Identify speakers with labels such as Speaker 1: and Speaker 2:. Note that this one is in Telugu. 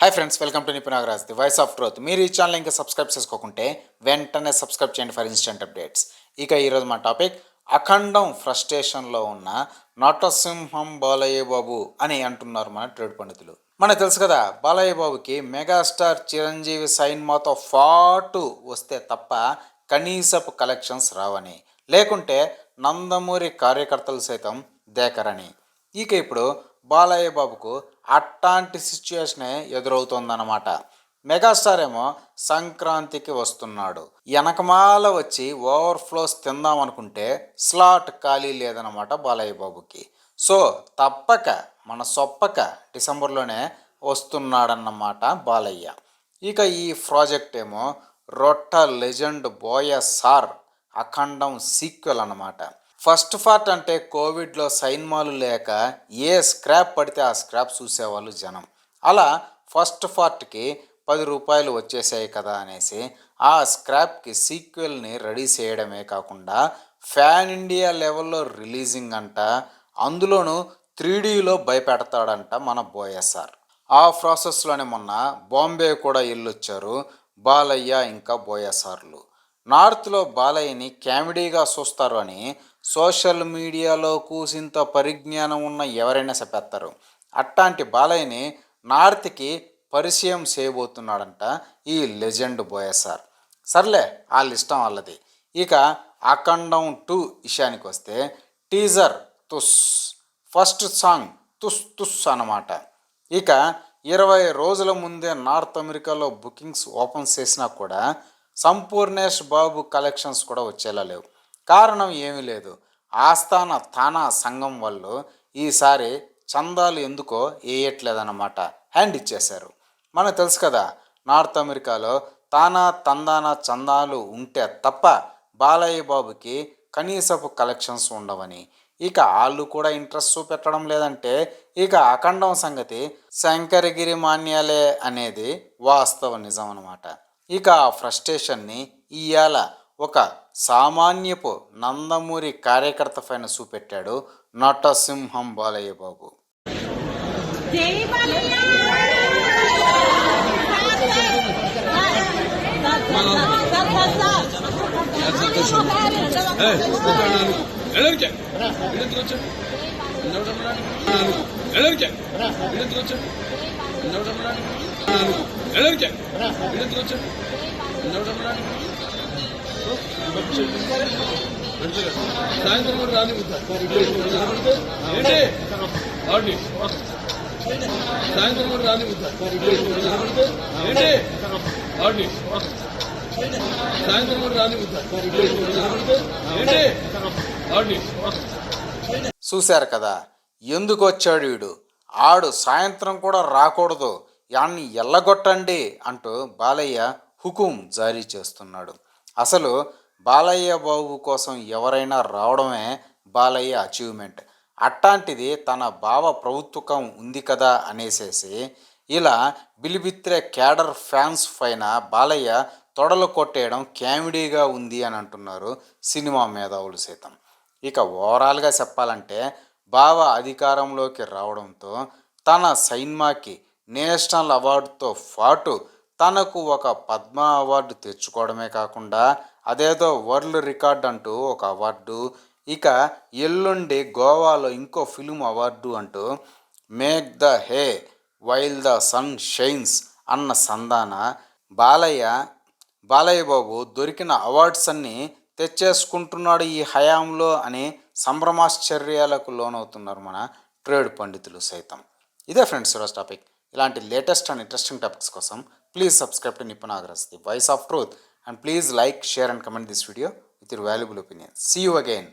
Speaker 1: Hi friends welcome to Nipun Nagaraj the voice of truth మీరు ఈ ఛానల్ ఇంకా సబ్స్క్రైబ్ చేసుకోకుంటే వెంటనే సబ్స్క్రైబ్ చేయండి ఫర్ ఇన్స్టెంట్ అప్డేట్స్ ఇక ఈరోజు మా టాపిక్ అఖండం ఫ్రస్ట్రేషన్లో ఉన్న నటసింహం బాలయ్య బాబు అని అంటున్నారు మన ట్రేడ్ పండితులు. మనకు తెలుసు కదా బాలయ్య బాబుకి మెగాస్టార్ చిరంజీవి సైన్మాతో పాటు వస్తే తప్ప కనీసపు కలెక్షన్స్ రావని లేకుంటే నందమూరి కార్యకర్తలు సైతం దేకరని. ఇక ఇప్పుడు బాలయ్య బాబుకు అట్లాంటి సిచ్యుయేషనే ఎదురవుతుందన్నమాట. మెగాస్టార్ ఏమో సంక్రాంతికి వస్తున్నాడు. వెనకమాల వచ్చి ఓవర్ఫ్లోస్ తిందాం అనుకుంటే స్లాట్ ఖాళీ లేదనమాట బాలయ్య బాబుకి సో తప్పక మన సొప్పక డిసెంబర్లోనే వస్తున్నాడన్నమాట బాలయ్య. ఇక ఈ ప్రాజెక్ట్ ఏమో రొట్ట లెజెండ్ బోయ సార్ అఖండం సీక్వెల్ అన్నమాట. ఫస్ట్ పార్ట్ అంటే కోవిడ్లో సైన్మాలు లేక ఏ స్క్రాప్ పడితే ఆ స్క్రాప్ చూసేవాళ్ళు జనం. అలా ఫస్ట్ పార్ట్కి పది రూపాయలు వచ్చేసాయి కదా అనేసి ఆ స్క్రాప్కి సీక్వెల్ని రెడీ చేయడమే కాకుండా ఫ్యాన్ ఇండియా లెవెల్లో రిలీజింగ్ అంట అందులోనూ త్రీ డీలో భయపెడతాడంట మన బోయస్ఆర్ ఆ ప్రాసెస్లోనే మొన్న బాంబే కూడా వెళ్ళొచ్చారు బాలయ్య ఇంకా బోయసార్లు నార్త్లో బాలయ్యని కామెడీగా చూస్తారు అని సోషల్ మీడియాలో కూసింత పరిజ్ఞానం ఉన్న ఎవరైనా చెప్పేస్తారు. అట్లాంటి బాలయ్యని నార్త్కి పరిచయం చేయబోతున్నాడంట ఈ లెజెండ్ బోయసార్. సర్లే వాళ్ళ ఇష్టం వాళ్ళది. ఇక అఖండం టూ విషయానికి వస్తే టీజర్ తుస్ ఫస్ట్ సాంగ్ తుస్ తుస్ అన్నమాట. ఇక ఇరవై రోజుల ముందే నార్త్ అమెరికాలో బుకింగ్స్ ఓపెన్ చేసినా కూడా సంపూర్ణేష్ బాబు కలెక్షన్స్ కూడా వచ్చేలా లేవు. కారణం ఏమీ లేదు. ఆస్థాన తానా సంఘం వాళ్ళు ఈసారి చందాలు ఎందుకో వేయట్లేదన్నమాట హ్యాండ్ ఇచ్చేశారు. మనకు తెలుసు కదా నార్త్ అమెరికాలో తానా తందానా చందాలు ఉంటే తప్ప బాలయ్య బాబుకి కనీసపు కలెక్షన్స్ ఉండవని. ఇక వాళ్ళు కూడా ఇంట్రెస్ట్ చూపెట్టడం లేదంటే ఇక అఖండం సంగతి శంకరగిరి మాన్యాలే అనేది వాస్తవ నిజం అనమాట ఇక ఆ ఫ్రస్ట్రేషన్ని ఇవాళ ఒక సామాన్యపు నందమూరి కార్యకర్త పైన చూపెట్టాడు నటసింహం బాలయ్య బాబు
Speaker 2: జై
Speaker 3: సాయంత్రం కూడా రాని ఏంటి సాయంత్రం కూడా రాని ఏంటి ఆడి సాయంత్రం కూడా రాని ఏంటి ఆడి
Speaker 1: చూశారు కదా. ఎందుకు వచ్చాడు వీడు? ఆడు సాయంత్రం కూడా రాకూడదు. యాన్ని ఎల్లగొట్టండి అంటూ బాలయ్య హుకుం జారీ చేస్తున్నాడు. అసలు బాలయ్య బాబు కోసం ఎవరైనా రావడమే బాలయ్య అచీవ్మెంట్ అట్లాంటిది తన భావ ప్రభుత్వకం ఉంది కదా అనేసేసి ఇలా బిలిబిత్రే క్యాడర్ ఫ్యాన్స్ పైన బాలయ్య తొడలు కొట్టేయడం కామెడీగా ఉంది అని అంటున్నారు సినిమా మేధావులు సైతం. ఇక ఓవరాల్గా చెప్పాలంటే బావ అధికారంలోకి రావడంతో తన సైన్మాకి నేషనల్ అవార్డుతో పాటు తనకు ఒక పద్మ అవార్డు తెచ్చుకోవడమే కాకుండా అదేదో వరల్డ్ రికార్డ్ అంటూ ఒక అవార్డు ఇక ఎల్లుండి గోవాలో ఇంకో ఫిల్మ్ అవార్డు అంటూ make the hay while the sun shines అన్న సందాన బాలయ్య బాలయ్య బాబు దొరికిన అవార్డ్స్ అన్నీ తెచ్చేసుకుంటున్నాడు ఈ హయాంలో అని సంభ్రమాశ్చర్యాలకు లోనవుతున్నారు మన ట్రేడ్ పండితులు సైతం. ఇదే ఫ్రెండ్స్ ఈరోజు టాపిక్. ఇలాంటి లేటెస్ట్ అండ్ ఇంట్రెస్టింగ్ టాపిక్స్ కోసం please subscribe to Nipun ఆగ్రస్ the voice of truth. And please like share and comment this video with your valuable opinion. See you again